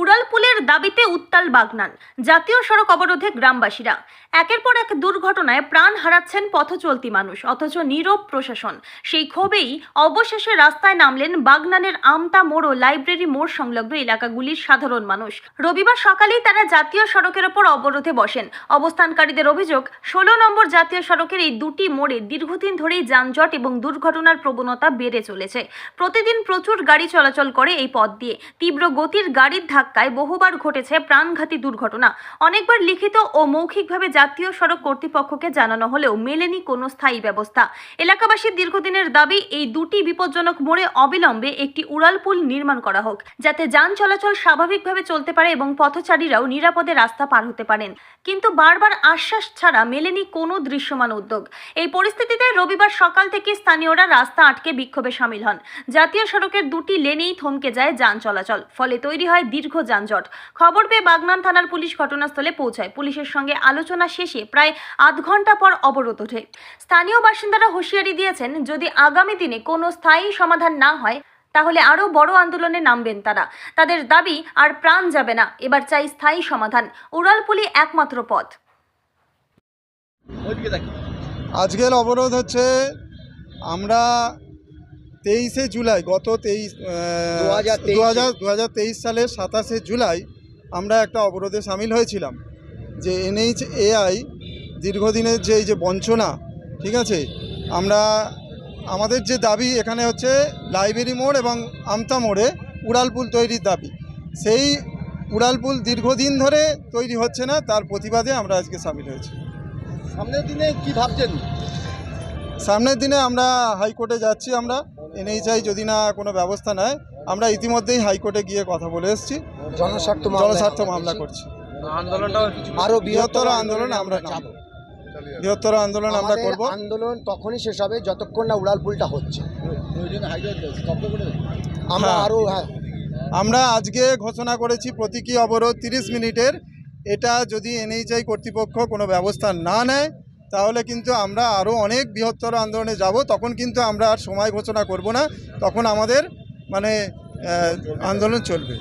উড়ালপুলের দাবিতে উত্তাল বাগনান, জাতীয় সড়ক অবরোধে গ্রামবাসীরা। একের পর এক দুর্ঘটনায় প্রাণ হারাচ্ছেন পথচলতি মানুষ, অথচ নীরব প্রশাসন। সেই ক্ষোভেই অবশেষে রাস্তায় নামলেন বাগনানের আমতা মোড় ও লাইব্রেরি মোড় সংলগ্ন এলাকাগুলির সাধারণ মানুষ। রবিবার সকালেই তারা জাতীয় সড়কের ওপর অবরোধে বসেন। অবস্থানকারীদের অভিযোগ, ষোলো নম্বর জাতীয় সড়কের এই দুটি মোড়ে দীর্ঘদিন ধরেই যানজট এবং দুর্ঘটনার প্রবণতা বেড়ে চলেছে। প্রতিদিন প্রচুর গাড়ি চলাচল করে এই পথ দিয়ে। তীব্র গতির গাড়ির ধাক্কায় বহুবার ঘটেছে প্রাণঘাতী দুর্ঘটনা। অনেকবার লিখিত ও মৌখিকভাবে জাতীয় সড়ক কর্তৃপক্ষকে জানানো হলেও মেলেনি কোনো স্থায়ী ব্যবস্থা। এলাকাবাসীর দীর্ঘদিনের দাবি, এই দুটি বিপজ্জনক মোড়ে অবিলম্বে একটি উড়ালপুল নির্মাণ করা হোক, যাতে যান চলাচল স্বাভাবিকভাবে চলতে পারে এবং পথচারীরাও নিরাপদে রাস্তা পার হতে পারেন। কিন্তু বারবার আশ্বাস ছাড়া মেলেনি কোনো দৃশ্যমান উদ্যোগ। এই পরিস্থিতিতে রবিবার সকাল থেকে স্থানীয়রা রাস্তা আটকে বিক্ষোভে সামিল হন। জাতীয় সড়কের দুটি লেনেই থমকে যায় যান চলাচল, ফলে তৈরি হয় দীর্ঘ যানজট। খবর পেয়ে বাগনান থানার পুলিশ ঘটনাস্থলে পৌঁছায়। পুলিশের সঙ্গে আলোচনা শেষে প্রায় আধ ঘণ্টা পর অবরোধ ওঠে। স্থানীয় বাসিন্দারা হুঁশিয়ারি দিয়েছেন, যদি আগামী দিনে কোনো স্থায়ী সমাধান না হয়, তাহলে আরও বড় আন্দোলনে নামবেন তারা। তাদের দাবি, আর প্রাণ যাবে না। এবার চাই স্থায়ী সমাধান। উড়ালপুলি একমাত্র পথ। আজকের অবরোধ হচ্ছে, আমরা তেইশে জুলাই গত তেইশ 2023 দু হাজার দু হাজার তেইশ সালের সাতাশে জুলাই আমরা একটা অবরোধে সামিল হয়েছিলাম যে এনএইচ এআই দীর্ঘদিনের যে এই যে বঞ্চনা ঠিক আছে? আমরা আমাদের যে দাবি এখানে হচ্ছে লাইব্রেরি মোড় এবং আমতা মোড়ে উড়ালপুল তৈরির দাবি। সেই উড়ালপুল দীর্ঘদিন ধরে তৈরি হচ্ছে না তার প্রতিবাদে আমরা আজকে সামিল হয়েছি। সামনের দিনে কি ভাবছেন? সামনের দিনে আমরা হাইকোর্টে যাচ্ছি আমরা এনএইচআই যদি না কোনো ব্যবস্থা নেয় আমরা ইতিমধ্যেই হাইকোর্টে গিয়ে কথা বলে এসেছি। জনস্বার্থ জনস্বার্থ মামলা করছি। আরও বৃহত্তর আন্দোলন আমরা নামবো। বৃহত্তর আন্দোলন আমরা করব। আন্দোলন তখনই শেষ হবে যতক্ষণ না উড়ালপুলটা হচ্ছে। আমরা হ্যাঁ। আরও হ্যাঁ। আমরা আজকে ঘোষণা করেছি প্রতীকী অবরোধ তিরিশ মিনিটের। এটা যদি এনএইচআই কর্তৃপক্ষ কোনো ব্যবস্থা না নেয় তাহলে কিন্তু আমরা আরও অনেক বৃহত্তর আন্দোলনে যাব। তখন কিন্তু আমরা আর সময় ঘোষণা করব না। তখন আমাদের মানে আন্দোলন চলবে।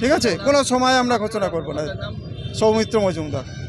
ঠিক আছে? কোনো সময় আমরা ঘোষণা করব না। সৌমিত্র মজুমদার।